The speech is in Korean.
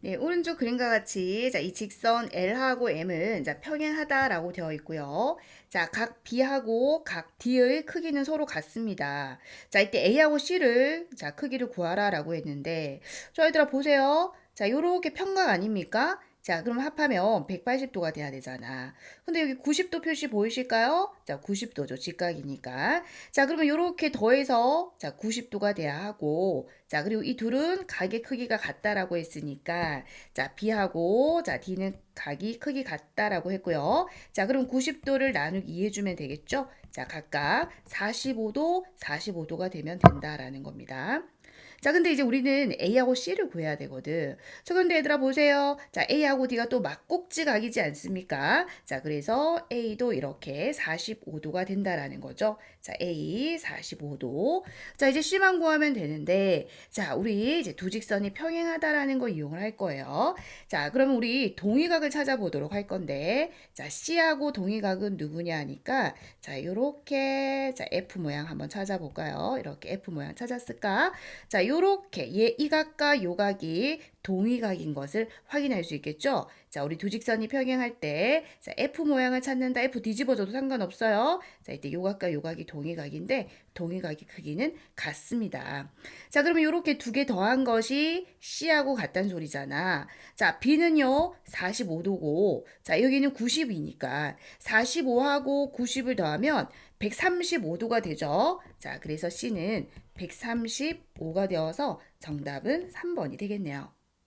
네, 오른쪽 그림과 같이 자, 이 직선 L하고 M은 자, 평행하다라고 되어 있고요. 자, 각 B하고 각 D의 크기는 서로 같습니다. 자, 이때 A하고 C를 자, 크기를 구하라라고 했는데 저 얘들아 보세요. 자, 요렇게 평각 아닙니까? 자, 그럼 합하면 180도가 돼야 되잖아. 근데 여기 90도 표시 보이실까요? 자, 90도죠. 직각이니까. 자, 그러면 요렇게 더해서 자, 90도가 돼야 하고 자, 그리고 이 둘은 각의 크기가 같다라고 했으니까 자, B하고 자, D는 각이 크기 같다라고 했고요. 자, 그럼 90도를 나누기 2 해 주면 되겠죠? 자, 각각 45도, 45도가 되면 된다라는 겁니다. 자, 근데 이제 우리는 A하고 C를 구해야 되거든. 자, 그런데 얘들아 보세요. 자, A하고 D가 또 막꼭지 각이지 않습니까? 자, 그래서 A도 이렇게 45도가 된다라는 거죠. 자, A 45도. 자, 이제 C만 구하면 되는데, 자, 우리 이제 두 직선이 평행하다라는 거 이용을 할 거예요. 자, 그러면 우리 동의각을 찾아보도록 할 건데, 자, C하고 동의각은 누구냐 하니까, 자, 요렇게, 자, F 모양 한번 찾아볼까요? 이렇게 F 모양 찾았을까? 자, 요렇게 얘이 각과 요 각이 동의각인 것을 확인할 수 있겠죠? 자, 우리 두 직선이 평행할 때, 자, F 모양을 찾는다. F 뒤집어져도 상관없어요. 자, 이때 요 각과 요 각이 동의각인데, 동의각의 크기는 같습니다. 자, 그러면 요렇게 두 개 더한 것이 C하고 같다는 소리잖아. 자, B는요, 45도고, 자, 여기는 90이니까, 45하고 90을 더하면 135도가 되죠. 자, 그래서 C는 135가 되어서 정답은 3번이 되겠네요.